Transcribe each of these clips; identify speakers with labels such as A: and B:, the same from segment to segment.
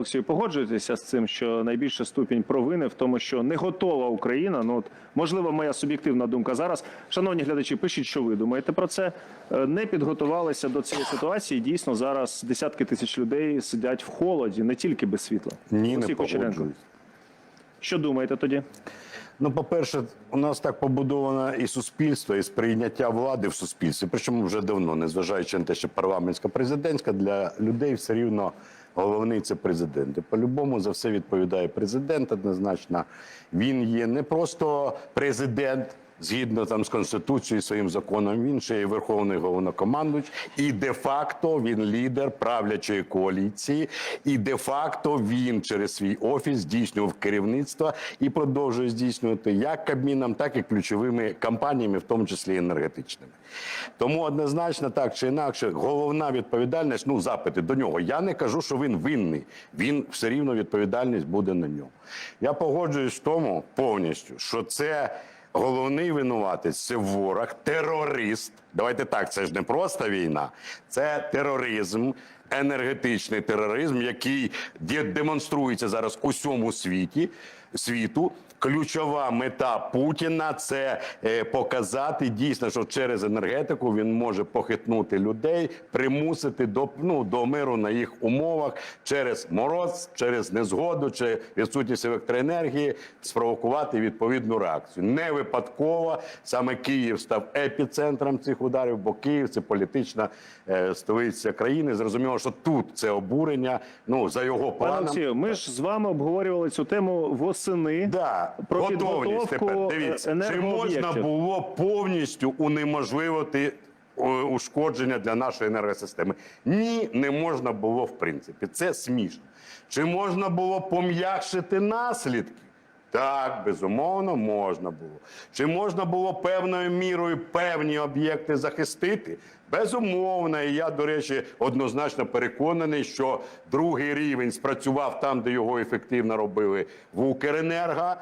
A: Олексію, погоджуєтеся з цим, що найбільша ступінь провини в тому, що не готова Україна. Ну от можливо, моя суб'єктивна думка зараз. Шановні глядачі, пишіть, що ви думаєте про це. Е, Не підготувалися до цієї ситуації. Дійсно, зараз десятки тисяч людей сидять в холоді, не тільки без світла.
B: Ні,
A: Олексій
B: не
A: Кучеренко.
B: погоджуюсь.
A: Що думаєте тоді?
B: Ну, по-перше, у нас так побудовано і суспільство, і сприйняття влади в суспільстві. Причому вже давно, незважаючи на те, що парламентська президентська для людей все рівно головний це президент. І по-любому за все відповідає президент. Однозначно, він є не просто президент. Згідно там з конституцією, своїм законом, він ще є верховний головнокомандуюч, і де-факто він лідер правлячої коаліції, і де-факто він через свій офіс здійснював керівництво і продовжує здійснювати як кабміном, так і ключовими компаніями, в тому числі енергетичними. Тому однозначно, так чи інакше, головна відповідальність, ну запити до нього. Я не кажу, що він винний. Він все рівно відповідальність буде на ньому. Я погоджуюсь в тому повністю, що це. Головний винуватець це ворог, терорист. Давайте так, це ж не просто війна, це тероризм, енергетичний тероризм, який демонструється зараз у всьому світі світу. Ключова мета Путіна це е, показати дійсно, що через енергетику він може похитнути людей, примусити до ну до миру на їх умовах через мороз, через незгоду чи відсутність електроенергії, спровокувати відповідну реакцію. Не випадково саме Київ став епіцентром цих ударів, бо Київ це політична е, столиця країни. Зрозуміло, що тут це обурення. Ну за його планом.
A: Олексію, ми ж з вами обговорювали цю тему восени.
B: Да,
A: Про
B: готовність тепер. Дивіться,
A: е,
B: чи можна було повністю унеможливити е, ушкодження для нашої енергосистеми? Ні, не можна було в принципі. Це смішно. Чи можна було пом'якшити наслідки? Так, безумовно, можна було. Чи можна було певною мірою певні об'єкти захистити? Безумовно, і я, до речі, однозначно переконаний, що другий рівень спрацював там, де його ефективно робили в Укренерго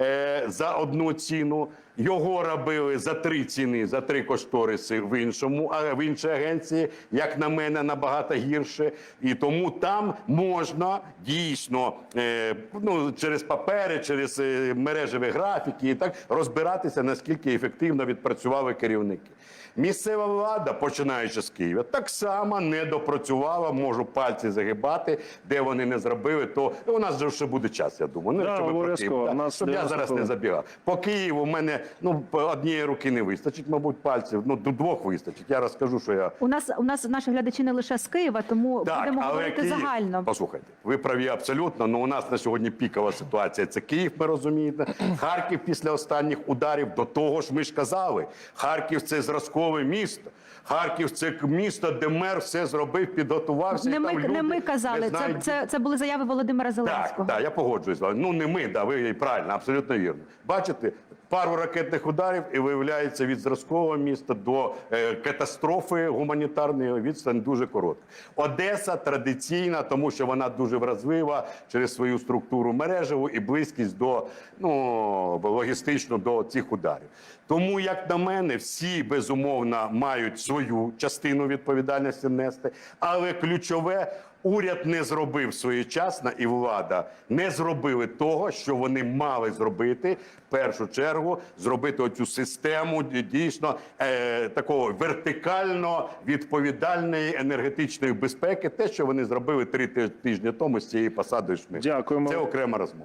B: е, за одну ціну. Його робили за три ціни, за три кошториси в іншому, а в іншій агенції, як на мене, набагато гірше. І тому там можна дійсно е, ну, через папери, через е, мережеві графіки і так розбиратися, наскільки ефективно відпрацювали керівники. Місцева влада, починаючи з Києва, так само не допрацювала. Можу пальці загибати, де вони не зробили. То у нас же ще буде час. Я думаю. Ну,
A: Да,
B: про. Київ,
A: У нас
B: щоб я зараз не забігав. По Києву в мене ну однієї руки не вистачить, мабуть, пальців. Ну до двох вистачить. Я розкажу, що я
C: У нас у нас наші глядачі не лише з Києва, тому будемо говорити
B: Київ,
C: загально.
B: Послухайте, ви праві абсолютно. Ну у нас на сьогодні пікова ситуація. Це Київ, ми розумієте. Харків після останніх ударів. До того ж, ми ж казали, Харків це зразкове місто. Харків це місто, де мер все зробив, підготувався.
C: Не
B: і
C: ми
B: там
C: не ми казали. Це,
B: знають,
C: це це були заяви Володимира
B: так,
C: Зеленського.
B: так, я погоджуюсь. Ну не ми, да, ви правильно, абсолютно вірно. Бачите, пару ракетних ударів і виявляється від зразкового міста до е, катастрофи гуманітарної відстань дуже коротка. Одеса традиційна, тому що вона дуже вразлива через свою структуру мережеву і близькість до ну логістично до цих ударів. Тому, як на мене, всі безумовно мають свою частину відповідальності нести, але ключове. Уряд не зробив своєчасно і влада не зробили того, що вони мали зробити в першу чергу, зробити оцю систему дійсно е, такого вертикально відповідальної енергетичної безпеки. Те, що вони зробили три ти- тижні тому з цієї посади.
A: Дякуємо.
B: Це окрема розмова.